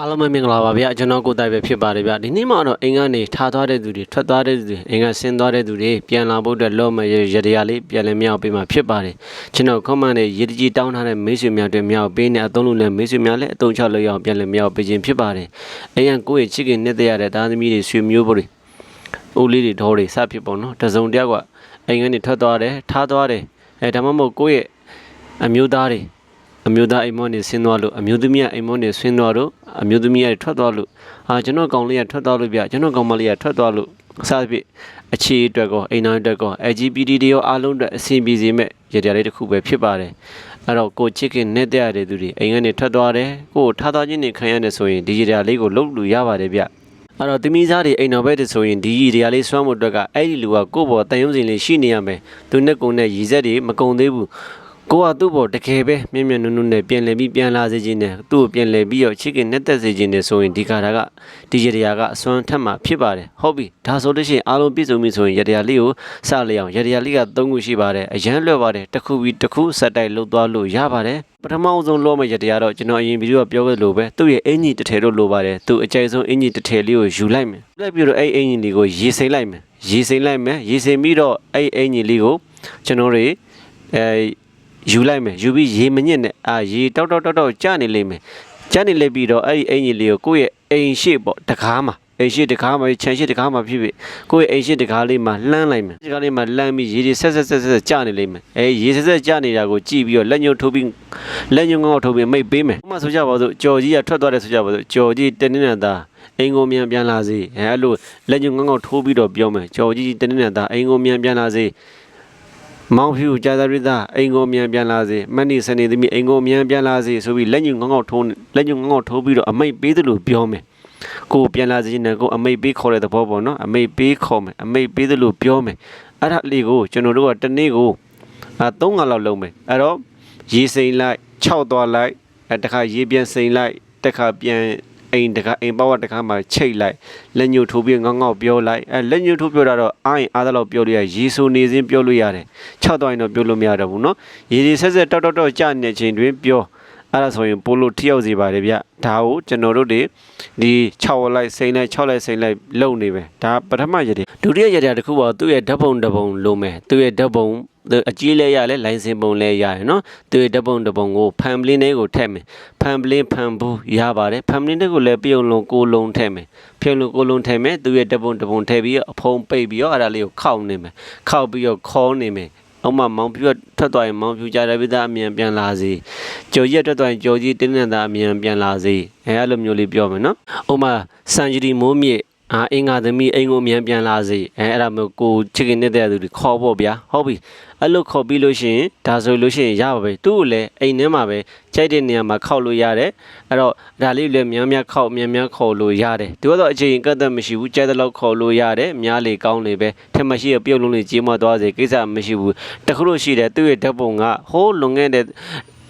အားလုံးပဲမင်္ဂလာပါဗျာကျွန်တော်ကိုယ်တိုင်ပဲဖြစ်ပါတယ်ဗျာဒီနေ့မှတော့အိမ်ကနေထားသွားတဲ့သူတွေထွက်သွားတဲ့သူတွေအိမ်ကဆင်းသွားတဲ့သူတွေပြန်လာဖို့အတွက်လောမရရတရားလေးပြန်လည်မြောက်ပေးမှာဖြစ်ပါတယ်ကျွန်တော် comment နဲ့ရေတကြီးတောင်းထားတဲ့မိတ်ဆွေများတွေမြောက်ပေးနေအသုံးလုံးနဲ့မိတ်ဆွေများလည်းအသုံးချလို့ရအောင်ပြန်လည်မြောက်ပေးခြင်းဖြစ်ပါတယ်အိမ်ကကိုယ့်ရဲ့ချစ်ခင်နှစ်သက်ရတဲ့သားသမီးတွေဆွေမျိုးတွေဦးလေးတွေဒေါ်တွေစဖြစ်ပေါ့နော်တစုံတယောက်ကအိမ်ကနေထွက်သွားတယ်ထားသွားတယ်အဲဒါမှမဟုတ်ကိုယ့်ရဲ့အမျိုးသားတွေ အမျိုးသားအိမ်မောနေဆင်းသွားလို့အမျိုးသမီးကအိမ်မောနေဆင်းသွားလို့အမျိုးသမီးကထွက်သွားလို့အာကျွန်တော်ကောင်လေးကထွက်သွားလို့ဗျကျွန်တော်ကောင်မလေးကထွက်သွားလို့အစားဖြစ်အခြေအတွက်ကောအိမ်နောက်အတွက်ကော LGBT တွေရောအားလုံးအတွက်အဆင်ပြေစေမဲ့ရတရားလေးတစ်ခုပဲဖြစ်ပါတယ်အဲ့တော့ကိုချစ်ခင်နဲ့တဲ့ရတဲ့သူတွေအိမ်ကနေထွက်သွားတယ်ကိုထားသွားခြင်းနေခံရတယ်ဆိုရင်ဒီရတရားလေးကိုလုပ်လို့ရပါတယ်ဗျအဲ့တော့တမိသားတွေအိမ်တော်ဘက်တည်းဆိုရင်ဒီရတရားလေးစွမ်းမှုအတွက်ကအဲ့ဒီလူကကိုယ့်ဘောတန်ရုံးစင်လေးရှိနေရမယ်သူနဲ့ကိုယ်နဲ့ရည်ဆက်တွေမကုံသေးဘူး ကိုကသူ့ဘောတကယ်ပဲမြင့်မြတ်နုံနုံနဲ့ပြန်လည်ပြီးပြန်လာစေခြင်းနဲ့သူ့ကိုပြန်လည်ပြီးတော့ချစ်ခင်နဲ့သက်စေခြင်းနဲ့ဆိုရင်ဒီကာတာကဒီရတရားကအစွမ်းထက်မှဖြစ်ပါတယ်ဟုတ်ပြီဒါဆိုလို့ရှိရင်အားလုံးပြည့်စုံပြီဆိုရင်ရတရားလေးကိုစလျောင်ရတရားလေးက၃ခုရှိပါတယ်အရန်လွယ်ပါတယ်တစ်ခုပြီးတစ်ခုဆက်တိုက်လှုပ်သွားလို့ရပါတယ်ပထမဆုံးလောမယ့်ရတရားတော့ကျွန်တော်အရင်ဗီဒီယိုကပြောခဲ့လို့ပဲသူ့ရဲ့အင်ကြီးတစ်ထည်လို့လိုပါတယ်သူအကြိမ်ဆုံးအင်ကြီးတစ်ထည်လေးကိုယူလိုက်မယ်လိုက်ပြီးတော့အဲ့အင်ကြီးလေးကိုရေစိမ့်လိုက်မယ်ရေစိမ့်လိုက်မယ်ရေစိမ့်ပြီးတော့အဲ့အင်ကြီးလေးကိုကျွန်တော်တွေအဲ ယူလိုက်မယ်ယူပြီးရေမညစ်နဲ့အာရေတောက်တောက်တောက်တောက်ကျနေလိမ့်မယ်ကျနေလိမ့်ပြီးတော့အဲ့ဒီအင်ကြီးလေးကိုကိုယ့်ရဲ့အိမ်ရှိပေါ့တကားမှာအိမ်ရှိတကားမှာခြံရှိတကားမှာဖြစ်ဖြစ်ကိုယ့်ရဲ့အိမ်ရှိတကားလေးမှာလှမ်းလိုက်မယ်ဒီကားလေးမှာလှမ်းပြီးရေတွေဆက်ဆက်ဆက်ဆက်ကျနေလိမ့်မယ်အဲရေဆက်ဆက်ကျနေတာကိုကြည့်ပြီးတော့လက်ညှိုးထိုးပြီးလက်ညှိုးငေါ့ထိုးပြီးမိတ်ပေးမယ်ဥပမာဆိုကြပါစို့ကြော်ကြီးကထွက်သွားတယ်ဆိုကြပါစို့ကြော်ကြီးတနင်္လာသားအိမ်ကိုမြန်ပြန်လာစေအဲအဲ့လိုလက်ညှိုးငေါ့ငေါ့ထိုးပြီးတော့ပြောမယ်ကြော်ကြီးတနင်္လာသားအိမ်ကိုမြန်ပြန်လာစေ မောင်ဖြူကြာသရိသအိမ်ကိုမြန်ပြန်လာစေမတ်နီစနေသမီးအိမ်ကိုမြန်ပြန်လာစေဆိုပြီးလက်ညှိုးငေါငေါထိုးလက်ညှိုးငေါငေါထိုးပြီးတော့အမိတ်ပေးသလိုပြောမယ်ကိုယ်ပြန်လာစေနဲ့ကိုယ်အမိတ်ပေးခေါ်တဲ့သဘောပေါ့နော်အမိတ်ပေးခေါ်မယ်အမိတ်ပေးသလိုပြောမယ်အဲ့ဒါလေးကိုကျွန်တော်တို့ကတစ်နေ့ကိုအာ၃ငါလောက်လုံးမယ်အဲ့တော့ရေစိမ်လိုက်၆သွားလိုက်အဲတခါရေပြန်စိမ်လိုက်တခါပြန် အိမ်တခါအိမ်ပေါက်တခါမှချိတ်လိုက်လက်ညှိုးထိုးပြီးငေါငေါပြောလိုက်အဲလက်ညှိုးထိုးပြောတာတော့အားရင်အားသလောက်ပြောလို့ရရေဆိုနေစင်းပြောလို့ရတယ် ၆တော့ရင်တော့ပြောလို့မရတော့ဘူးเนาะရေဒီဆက်ဆက်တောက်တောက်တောက်ကြာနေချိန်တွင်ပြော အဲ့ဒါဆိုရင်ပိုလို့ထိရောက်စေပါတယ်ဗျဒါကိုကျွန်တော်တို့တွေဒီ6လိုက်စိမ့်လိုက်6လိုက်စိမ့်လိုက်လုံနေပဲဒါပထမရည်ဒုတိယရည်တစ်ခုပါသူ့ရဲ့ဓာတ်ပုံတစ်ပုံလုံးမယ်သူ့ရဲ့ဓာတ်ပုံအကြီးလဲရလဲလိုင်စင်ပုံလဲရတယ်နော်သူရဲ့ဓာတ်ပုံတစ်ပုံကိုဖန်ပလင်းလေးကိုထည့်မယ်ဖန်ပလင်းဖန်ဘူးရပါတယ်ဖန်ပလင်းလေးကိုလည်းပြုံလုံးကိုလုံးထည့်မယ်ပြုံလုံးကိုလုံးထည့်မယ်သူရဲ့ဓာတ်ပုံတစ်ပုံထည့်ပြီးအဖုံးပိတ်ပြီးတော့အဲ့ဒါလေးကိုခောက်နေမယ်ခောက်ပြီးတော့ခေါနေမယ် အောက်မှာမောင်ဖြူကထွက်သွားရင်မောင်ဖြူကြတဲ့ပိသားအမြန်ပြန်လာစေကြော်ကြီးကထွက်သွားရင်ကြော်ကြီးတင်းတင်းသားအမြန်ပြန်လာစေအဲအဲ့လိုမျိုးလေးပြောမယ်နော်။အောက်မှာစံကြီးမိုးမြင့် အာအင်္ဂါသမီးအိမ်ကိုအမြန်ပြန်လာစေအဲအဲ့ဒါမျိုးကိုချစ်ခင်နေတဲ့သူတွေခေါ်ဖို့ဗျာဟုတ်ပြီအဲ့လိုခေါ်ပြီးလို့ရှိရင်ဒါဆိုလို့ရှိရင်ရပါပဲသူ့ကိုလည်းအိမ်ထဲမှာပဲကြိုက်တဲ့နေရာမှာခောက်လို့ရတယ်အဲ့တော့ဒါလေးကိုလည်းများများခောက်များများခေါ်လို့ရတယ်ဒီကတော့အချိန်ကတ်သက်မရှိဘူးကြိုက်တဲ့လောက်ခေါ်လို့ရတယ်များလေကောင်းလေပဲထက်မရှိရပြုတ်လုံးလေးကြီးမသွားစေကိစ္စမရှိဘူးတခုလို့ရှိတယ်သူ့ရဲ့ဓာတ်ပုံကဟိုးလွန်ခဲ့တဲ့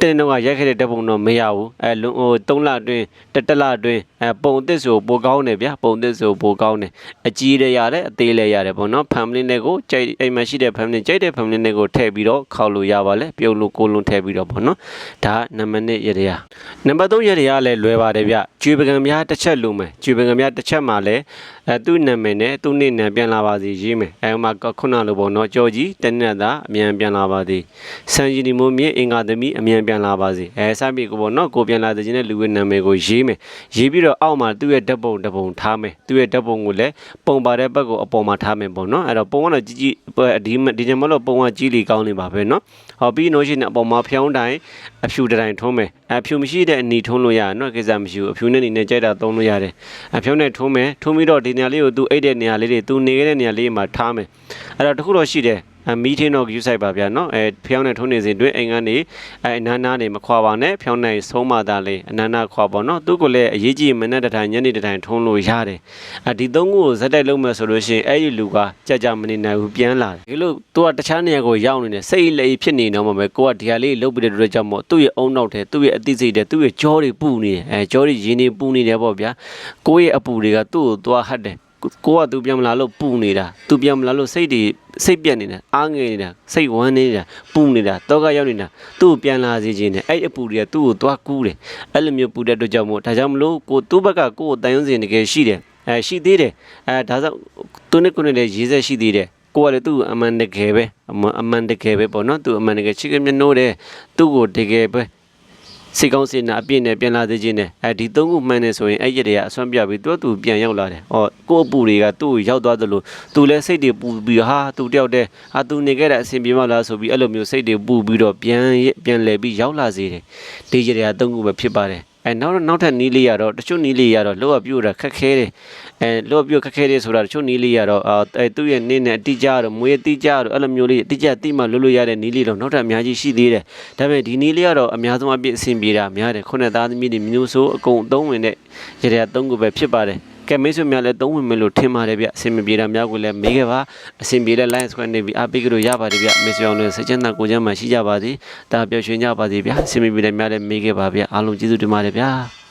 တဲ့တော့ရိုက်ခဲ့တဲ့တပ်ပုံတော့မရဘူးအဲလုံဟို3လအတွင်းတစ်တလအတွင်းအဲပုံအစ်စ်ဆိုပိုကောင်းတယ်ဗျာပုံအစ်စ်ဆိုပိုကောင်းတယ်အကြီးလည်းရတယ်အသေးလည်းရတယ်ပေါ့နော် family နဲ့ကိုကြိုက်အိမ်မှာရှိတဲ့ family ကြိုက်တဲ့ family နဲ့ကိုထည့်ပြီးတော့ခောက်လို့ရပါလေပြုတ်လို့ကိုလုံးထည့်ပြီးတော့ပေါ့နော်ဒါနံပါတ်1ရတရားနံပါတ်3ရတရားလည်းလွယ်ပါတယ်ဗျကျွေပကံများတစ်ချက်လုံးမယ်ကျွေပကံများတစ်ချက်မှာလည်းအဲသူ့နာမည်နဲ့သူ့နေ့နဲ့ပြန်လာပါစီရေးမယ်အဲမှာခုနလိုပေါ့နော်ကြော်ကြီးတနက်သားအမြန်ပြန်လာပါသည်စံကြီးဒီမိုးမြေအင်္ဂါသမီးအမြန်ပြန်လာပါစေအဲစပြီကိုပေါ့နော်ကိုပြန်လာတဲ့ချင်းတဲ့လူဝဲနာမည်ကိုရေးမယ်ရေးပြီးတော့အောက်မှာသူ့ရဲ့ဓာတ်ပုံတစ်ပုံထားမယ်သူ့ရဲ့ဓာတ်ပုံကိုလည်းပုံပါတဲ့ဘက်ကိုအပေါ်မှာထားမယ်ပေါ့နော်အဲ့တော့ပုံကတော့ကြီးကြီးဒီဒီညမလို့ပုံကကြီးလီကောင်းနေပါပဲနော်ဟောပြီးလို့ရှိရင်အပေါ်မှာဖျောင်းတိုင်းအဖြူတိုင်းထုံးမယ်အဖြူမရှိတဲ့အနီထုံးလို့ရနော်ကိစ္စမရှိဘူးအဖြူနဲ့နေနဲ့ကြိုက်တာသုံးလို့ရတယ်အဖြောင်းနဲ့ထုံးမယ်ထုံးပြီးတော့ဒီနေရာလေးကိုသူအိတ်တဲ့နေရာလေးတွေသူနေခဲ့တဲ့နေရာလေးမှာထားမယ်အဲ့တော့တခုတော့ရှိတယ်အ မီထင်းတော့ယူဆိုင်ပါဗျာနော်အဲဖျောင်းနဲ့ထုံးနေစဉ်တွင်အိမ်ကနေအဲအနာနာနေမခွာပါနဲ့ဖျောင်းနိုင်ဆုံးမသားလေးအနာနာခွာပါနော်သူကလည်းအရေးကြီးမနဲ့တထိုင်ညနေတထိုင်ထုံးလို့ရတယ်အဲဒီသုံးခုကိုဇက်တိုက်လုံးမယ်ဆိုလို့ရှိရင်အဲ့ဒီလူကကြကြမနေနိုင်ဘူးပြန်လာတယ်ဒီလိုသူကတခြားနေရာကိုရောက်နေတယ်စိတ်လေဖြစ်နေတော့မှပဲကိုကဒီဟာလေးလုတ်ပြီးတဲ့အတွက်ကြောင့်မို့သူ့ရဲ့အုံနောက်ထဲသူ့ရဲ့အသိစိတ်တဲ့သူ့ရဲ့ကြောတွေပူနေတယ်အဲကြောတွေရင်းနေပူနေတယ်ပေါ့ဗျာကိုယ့်ရဲ့အပူတွေကသူ့ကိုသွားဟတ်တယ် ကိုကသူပြန်မလာလို့ပူနေတာသူပြန်မလာလို့စိတ်တွေစိတ်ပြက်နေတာအားငယ်နေတာစိတ်ဝမ်းနေတာပူနေတာတောကရောက်နေတာသူ့ကိုပြန်လာစေခြင်းနဲ့အဲ့အပူတွေကသူ့ကိုသွားကူးတယ်အဲ့လိုမျိုးပူတဲ့အတွက်ကြောင့်မို့ဒါကြောင့်မလို့ကိုသူ့ဘက်ကကိုကိုတန်ရုံးစင်တကယ်ရှိတယ်အဲရှိသေးတယ်အဲဒါကြောင့်သူနဲ့ကိုနဲ့လည်းရေးဆက်ရှိသေးတယ်ကိုကလည်းသူ့ကိုအမှန်တကယ်ပဲအမှန်အမှန်တကယ်ပဲပေါ့နော်သူအမှန်တကယ်ချစ်ကမျက်နှိုးတယ်သူ့ကိုတကယ်ပဲ စိတ်ကောင်းစေနာအပြည့်နဲ့ပြန်လာသေးခြင်းနဲ့အဲဒီသုံးခုမှန်နေဆိုရင်အဲ့ရက်တွေကအဆွမ်းပြပြီးသူကသူပြန်ရောက်လာတယ်။ဟောကိုယ့်အပူတွေကသူ့ကိုရောက်သွားသလိုသူလည်းစိတ်တွေပူပြီးဟာသူတယောက်တည်းဟာသူနေခဲ့တဲ့အဆင်ပြေမလားဆိုပြီးအဲ့လိုမျိုးစိတ်တွေပူပြီးတော့ပြန်ပြန်လဲပြီးရောက်လာစေတယ်။ဒီရက်တွေကသုံးခုပဲဖြစ်ပါတယ်။ အဲနောက်တော့နောက်ထပ်နီးလေးရတော့တချို့နီးလေးရတော့လောကပြို့တာခက်ခဲတယ်အဲလောကပြို့ခက်ခဲတယ်ဆိုတာတချို့နီးလေးရတော့အဲသူ့ရဲ့နေနဲ့အတိကြတော့မွေးအတိကြတော့အဲ့လိုမျိုးလေးအတိကြတိမှလွတ်လွတ်ရတဲ့နီးလေးတော့နောက်ထပ်အများကြီးရှိသေးတယ်ဒါပေမဲ့ဒီနီးလေးကတော့အများဆုံးအပြည့်အဆင်ပြေတာများတယ်ခုနှစ်သားသမီးတွေမျိုးစိုးအကုန်သုံးဝင်တဲ့ရေရသုံးခုပဲဖြစ်ပါတယ် ကဲမိတ်ဆွေများလည်းသုံးဝင်မယ်လို့ထင်ပါတယ်ဗျအဆင်မပြေတာများကိုလည်းမေးခဲ့ပါအဆင်ပြေတဲ့ line square နေပြီးအားပေးကြလို့ရပါတယ်ဗျမိတ်ဆွေအောင်လည်းစိတ်ချမ်းသာကိုယ်ချမ်းသာရှိကြပါစေဒါပျော်ရွှင်ကြပါစေဗျအဆင်မပြေတဲ့များလည်းမေးခဲ့ပါဗျအားလုံးကျေးဇူးတင်ပါတယ်ဗျာ